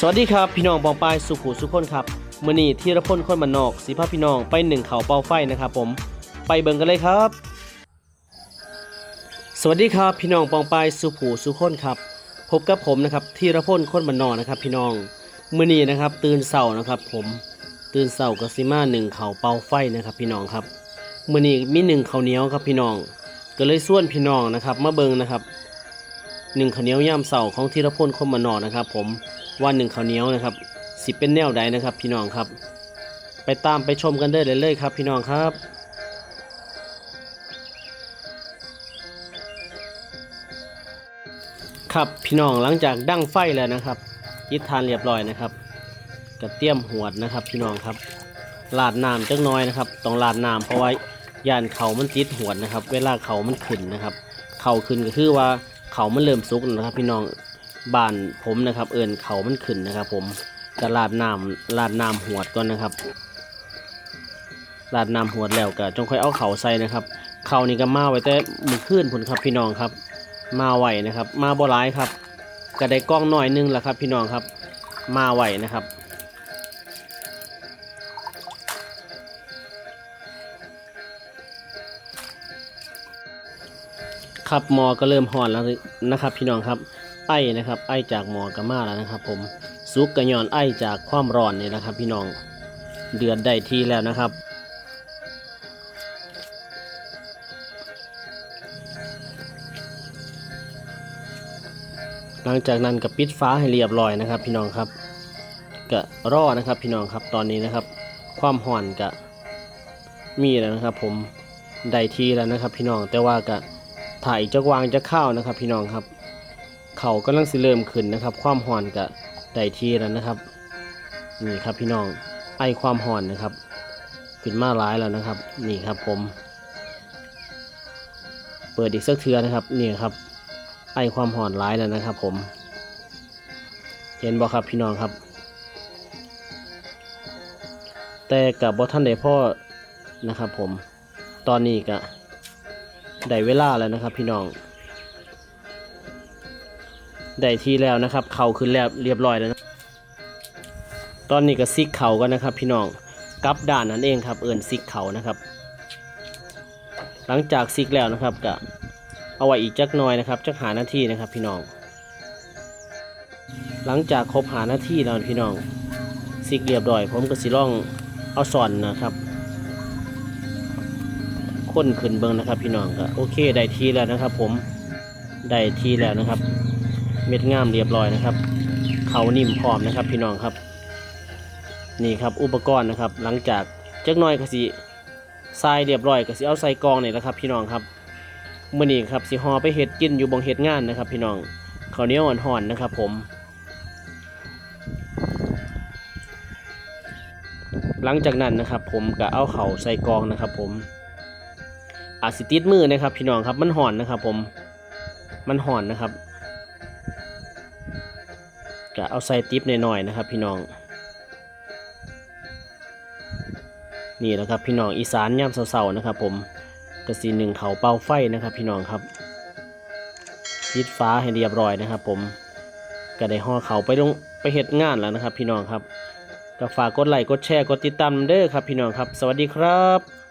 สวัสดีครับพี่น้องปองปายสุขุสุขคนครับมื้อนี้ธีรพลคนบ้านนอกสีพาพี่น้องไปหนึ่งเขาเป่าไฟนะครับผมไปเบิ่งกันเลยครับ สวัสดีครับพี่น้องปองปายสุขุสุขคนครับพบกับผมนะครับธีรพลคนบ้านนอกนะครับ พี่น้องมื้อนี้นะครับ ตื่นเช้านะครับ ผมตื่นเช้าก็สิมาหนึ่งเขาเป่าไฟนะครับ พี่น้องครับมื้อนี้มีหนึ่งเขาเหนียวครับพี่น้อง ก็เลยส่วนพี่น้องนะครับ มาเบิ่งนะครับ หนึ่งข้าวเหนียวย่ามเสาของธีรพลคมมานอนะครับผมว่าหนึ่งข้าวเหนียวนะครับสิเป็นแนวใดนะครับ พี่น้องครับ ไปตามไปชมกันได้เลยเลยครับ พี่น้องครับครับพี่น้องหลังจากดั้งไฟแล้วนะครับยิดทานเรียบร้อยนะครับกระเตี้ยมหวดนะครับ พี่น้องครับลาดน้ำจักน้อยนะครับต้องลาดน้ำเพราะว่ายานเขามันติดหวดนะครับ เวลาเขามันขึ้นนะครับ เขาขึ้นก็คือว่า เขามันเริ่มสุกนะครับ พี่น้องบ้านผมนะครับ เอิญเขามันขึ้นนะครับ ผมก็ลาดน้ำลาดน้ำหวดก่อนนะครับลาดน้ำหวดแล้วก็จงค่อยเอาเขาใส่นะครับ เขานี่ก็มาไว้แต่มือขึ้นผลครับพี่น้องครับ มาไหวนะครับ มาบ่ร้ายครับ ก็ได้กล้องหน่อยนึงแหละครับ พี่น้องครับ มาไหวนะครับ ครับหมอก็เริ่มห่อนแล้วนะครับ พี่น้องครับไอ้นะครับ ไอ้จากหมอก็มาแล้วนะครับ ผมซุกกระยอนไอ้จากความร้อนนี่นะครับ พี่น้องเดือดได้ทีแล้วนะครับ หลังจากนั้นก็ปิดฟ้าให้เรียบร้อยนะครับ พี่น้องครับก็รอนะครับ พี่น้องครับตอนนี้นะครับ ความห่อนก็มีแล้วนะครับ ผมได้ทีแล้วนะครับ พี่น้องแต่ว่าก็ ถ่ายจะวางจะเข้าวนะครับ พี่น้องครับ เขากำลังสิเริ่มขึ้นนะครับ ความห่อนก็ได้ที่แล้วนะครับนี่ครับพี่น้องไอความห่อนนะครับขึ้นมาร้ายแล้วนะครับ นี่ครับผม เปิดอีกสักเทือนะครับนี่ครับ ไอความห่อนร้ายแล้วนะครับ ผม เห็นบ่ครับพี่น้องครับ แต่กับบอท่านใดพ่อนะครับ ผม ตอนนี้ก็ ได้เวลาแล้วนะครับ พี่น้องได้ที่แล้วนะครับ เข่าขึ้นแล้วเรียบร้อยแล้วนะตอนนี้ก็ซิกเข่ากันนะครับ พี่น้องกลับด้านนั่นเองครับเอินซิกเข่านะครับ หลังจากซิกแล้วนะครับก็เอาไว้อีกจักหน่อยนะครับจักหาหน้าที่นะครับ พี่น้อง หลังจากครบหาหน้าที่แล้วพี่น้องซิกเรียบร้อย ผมก็สิล่องเอาสอนนะครับ ค้นขึ้นเบิ้งนะครับ พี่น้องก็โอเคได้ทีแล้วนะครับ ผมได้ทีแล้วนะครับ เม็ดงามเรียบร้อยนะครับ เขานิ่มพร้อมนะครับ พี่น้องครับ นี่ครับอุปกรณ์นะครับ หลังจากจักหน่อยกสิทรายเรียบร้อยกสิเอาใส่กองนี่แหละครับ พี่น้องครับมื่อนี้ครับสิฮอไปเฮ็ดกินอยู่บงเฮ็ดงานนะครับ พี่น้องข้าวเหนียวอ่อนๆนะครับ ผม หลังจากนั้นนะครับ ผมก็เอาเข่าใส่กองนะครับ ผม อาจสิติดมือนะครับ พี่น้องครับมันห่อนนะครับ ผมมันห่อนนะครับก็เอาใส่ติ๊บหน่อยๆนะครับ พี่น้อง นี่แหละครับ พี่น้องอีสานย่ำเสาๆนะครับ ผมกระสีหนึ่งเขาเป่าไฟนะครับ พี่น้องครับยิดฟ้าให้เรียบร้อยนะครับ ผมก็ได้ห่อเขาไปลงไปเฮ็ดงานแล้วนะครับ พี่น้องครับก็ฝากกดไลค์กดแชร์กดติดตามเด้อครับ พี่น้องครับ สวัสดีครับ